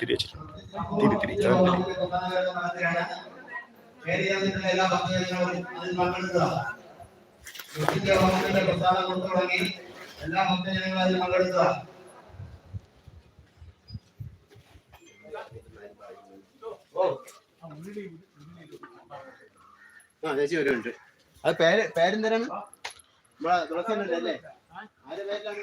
തിരി തിരി എല്ലാ ഭക്തജനങ്ങളും അതിൽ പങ്കെടുക്കുക കൃഷിന്റെ വകുപ്പിന്റെ പ്രസ്ഥാനം കൊടുത്തു തുടങ്ങി എല്ലാ ഭക്തജനങ്ങളും അതിൽ പങ്കെടുക്കുക ആ ചേച്ചി വരുന്നുണ്ട് അത് പേര് പേരെന്തരാണ്? നമ്മളെ തുളസിയല്ലേ അല്ലേ ആരുടെ പേരിലാണ്?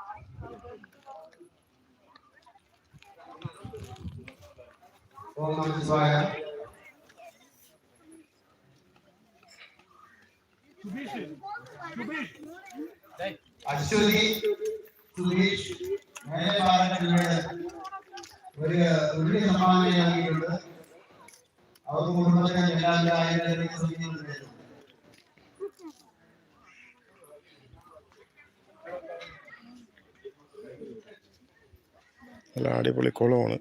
ഓം നമഃ ശിവായ അശ്വതി സുധീഷ് മേലഭാരതത്തിലൂടെ ഒരു ഒരു സമ്മാനം നൽകിയിട്ടുണ്ട് അവർക്ക് കുടുംബത്തിന് എല്ലാ ആയിരം ശ്രമിക്കുന്നുണ്ട് നല്ല അടിപൊളി കുളമാണ്.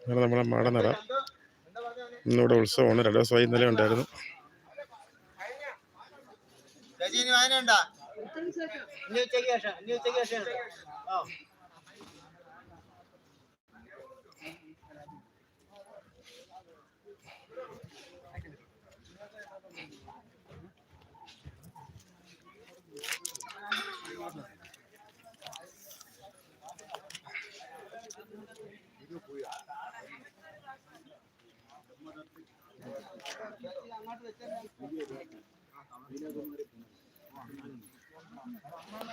അങ്ങനെ നമ്മുടെ മാടനട? ഇന്നിവിടെ ഉത്സവമാണ്. രണ്ട് ദിവസമായി ഇന്നലെ ഉണ്ടായിരുന്നു. ഉച്ചയ്ക്ക് ശേഷം ഉച്ചയ്ക്ക് ശേഷം.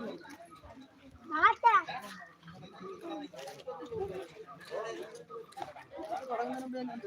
ശേഷം ഉണ്ട്.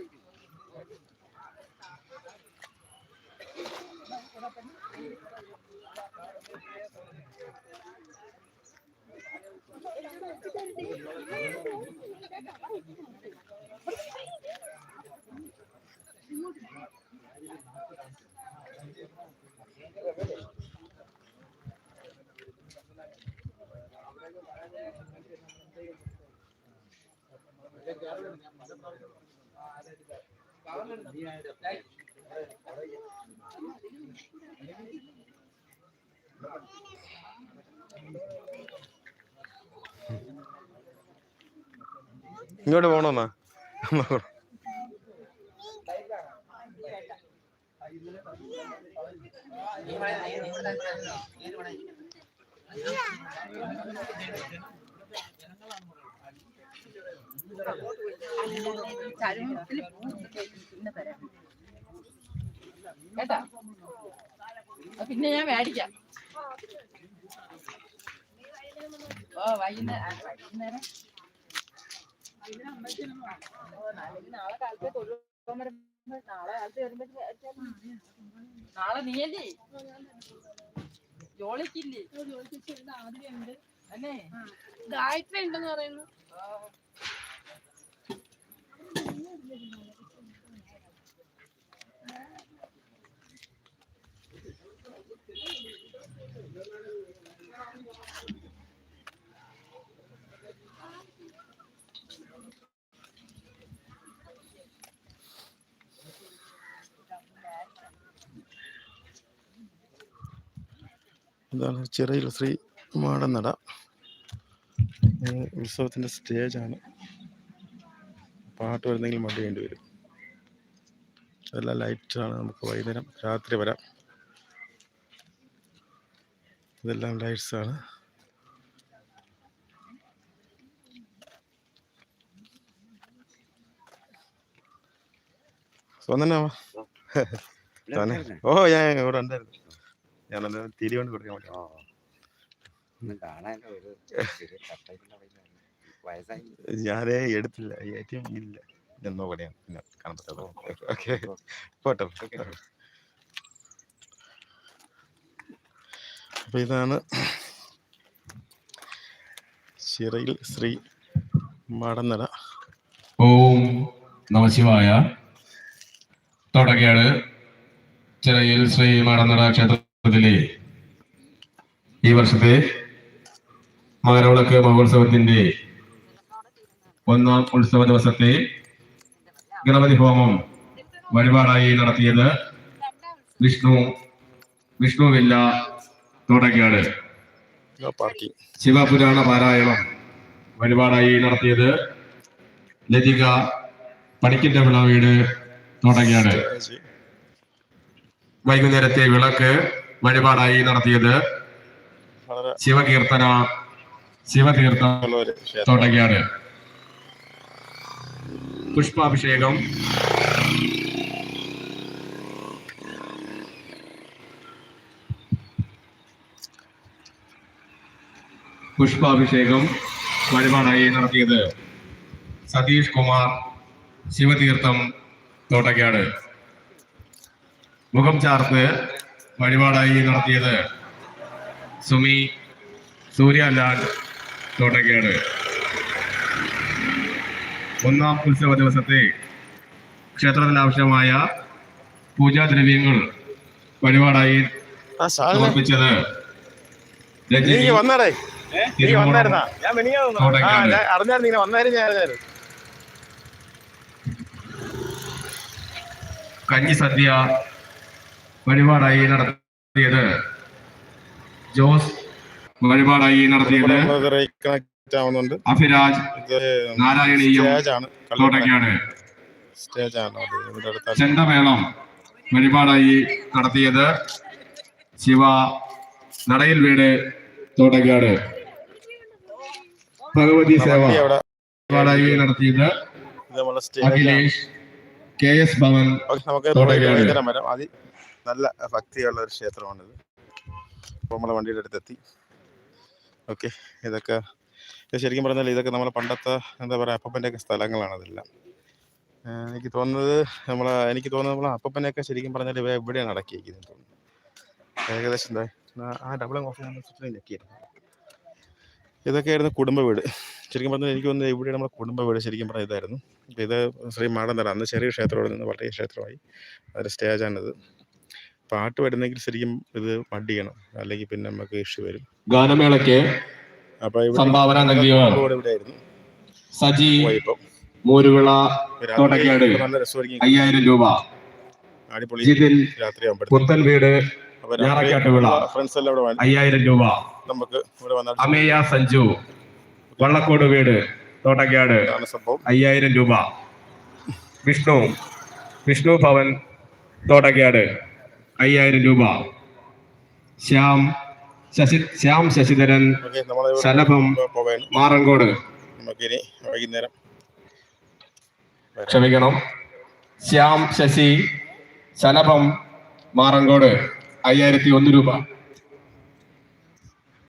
ഇങ്ങോട്ട് പോകണമെന്നാ ചരുമത്തിൽ കേട്ടാ പിന്നെ ഞാൻ മേടിക്കാം. ഓ വൈകുന്നേരം വൈകുന്നേരം. നാളെ കാലത്തെ തൊഴിലുറപ്പ് വരുമ്പോ നാളെ കാലത്ത് വരുമ്പോ നാളെ നീയല്ലേ? ജോളിക്കില്ലേ? അല്ലേ? ഗായത്രി ഉണ്ടെന്ന് പറയുന്നു. ഇതാണ് ചിറയിൽ ശ്രീ മാടനട ഉത്സവത്തിന്റെ സ്റ്റേജാണ് പാട്ട് വരുന്നെങ്കിൽ മടി വേണ്ടി വരും. അതെല്ലാം ലൈറ്റാണ് നമുക്ക് വൈകുന്നേരം രാത്രി വരാം. ഇതെല്ലാം ലൈറ്റ്സ് ആണ്. സ്വന്തനാ തന്നെ ഓ ഞാൻ ഇവിടെ ഉണ്ടായിരുന്നു. ഞാനത് തിരി കൊണ്ട് കൊടുക്കാൻ പറ്റും. ഞാനേ എടുത്തില്ല. ഈ എ ടി എം ഇല്ല. എന്നോ പണിയാണ്. പിന്നെ കാണാൻ പറ്റാതെ ഓക്കെ. പോട്ടെ. അപ്പൊ ഇതാണ് ചിറയിൽ ശ്രീ മാടന്നട ഓം നമശിവായ തുടങ്ങിയാണ് ചിറയിൽ ശ്രീ മടന്നട ക്ഷേത്രത്തിലെ ഈ വർഷത്തെ മകരവിളക്ക് മഹോത്സവത്തിന്റെ ഒന്നാം ഉത്സവ ദിവസത്തെ ഗണപതി ഹോമം വഴിപാടായി നടത്തിയത് വിഷ്ണു വിഷ്ണുവില്ല തുടങ്ങിയാണ് ശിവപുരാണ പാരായണം വഴിപാടായി നടത്തിയത് ലതിക പണിക്കിന്റെ വിളവീട് തുടങ്ങിയാണ് വൈകുന്നേരത്തെ വിളക്ക് വഴിപാടായി നടത്തിയത് ശിവകീർത്തന ശിവതീർത്ഥം തുടങ്ങിയാണ്. പുഷ്പാഭിഷേകം. പുഷ്പാഭിഷേകം വഴിപാടായി നടത്തിയത് സതീഷ് കുമാർ ശിവതീർത്ഥം തോട്ടക്കാട് മുഖം ചാർത്ത് വഴിപാടായി നടത്തിയത് സുമി സൂര്യലാൽ തോട്ടക്കാട് ഒന്നാം ഉത്സവ ദിവസത്തെ ക്ഷേത്രത്തിന് ആവശ്യമായ പൂജാദ്രവ്യങ്ങൾ വഴിപാടായി സമർപ്പിച്ചത് കഞ്ഞി സദ്യ വഴിപാടായി നടത്തിയത്. ജോസ് വഴിപാടായി നടത്തിയത്. അഭിരാജ് നാരായണീയം തോട്ടക്കാട്. ചെണ്ടമേളം വഴിപാടായി നടത്തിയത് ശിവ നടയിൽ വീട് തോട്ടക്കാട്. ഭഗവതി സേവ വഴിപാടായി നടത്തിയത് Akhilesh K S Bhavan okay, നല്ല ഭക്തിയുള്ള ഒരു ക്ഷേത്രമാണിത്. അപ്പോൾ നമ്മളെ വണ്ടിയുടെ അടുത്തെത്തി. ഓക്കെ ഇതൊക്കെ ഇത് ശരിക്കും പറഞ്ഞാൽ ഇതൊക്കെ നമ്മളെ പണ്ടത്തെ എന്താ പറയുക അപ്പപ്പന്റെയൊക്കെ സ്ഥലങ്ങളാണ് അതെല്ലാം. എനിക്ക് തോന്നുന്നത് നമ്മൾ എനിക്ക് തോന്നുന്നത് നമ്മളെ അപ്പപ്പനെയൊക്കെ ശരിക്കും പറഞ്ഞാൽ ഇവ എവിടെയാണ് അടക്കിയിരിക്കുന്നത് ഏകദേശം എന്താ ആ- ഡബിൾ ഓഫ് ഞെക്കിയിരുന്നു ഇതൊക്കെയായിരുന്നു കുടുംബ വീട്. ശരിക്കും പറഞ്ഞാൽ എനിക്ക് തോന്നുന്നത് ഇവിടെ നമ്മുടെ കുടുംബ വീട് ശരിക്കും പറഞ്ഞാൽ ഇതായിരുന്നു. ഇത് ശ്രീ മാടന്തറ അന്ന് ചെറിയ ക്ഷേത്രത്തിൽ നിന്ന് വളരെ ക്ഷേത്രമായി. അതൊരു സ്റ്റേജാണിത്. പാട്ട് വരുന്നെങ്കിൽ ശരിക്കും ഇത് മടിയണം. അല്ലെങ്കിൽ പിന്നെ നമുക്ക് ഇഷ്യൂ വരും. ഗാനമേളയ്ക്ക് അപ്പൊ സംഭാവന സജി മൂരുവിള തോട്ടക്കാട്. അയ്യായിരം രൂപ. ജിതിൻ അയ്യായിരം രൂപ. നമുക്ക് അമേയ സഞ്ജു വള്ളക്കോട് വീട് തോട്ടക്കാട്. അയ്യായിരം രൂപ. വിഷ്ണു വിഷ്ണു ഭവൻ തോട്ടക്കാട്. അയ്യായിരം രൂപ. ശ്യാം ശശി ശ്യാം ശശിധരൻ ശലഭം മാറങ്കോട്. വൈകുന്നേരം ക്ഷമിക്കണം. ശ്യാം ശശി ശലഭം മാറങ്കോട്. അയ്യായിരത്തി ഒന്ന് രൂപ.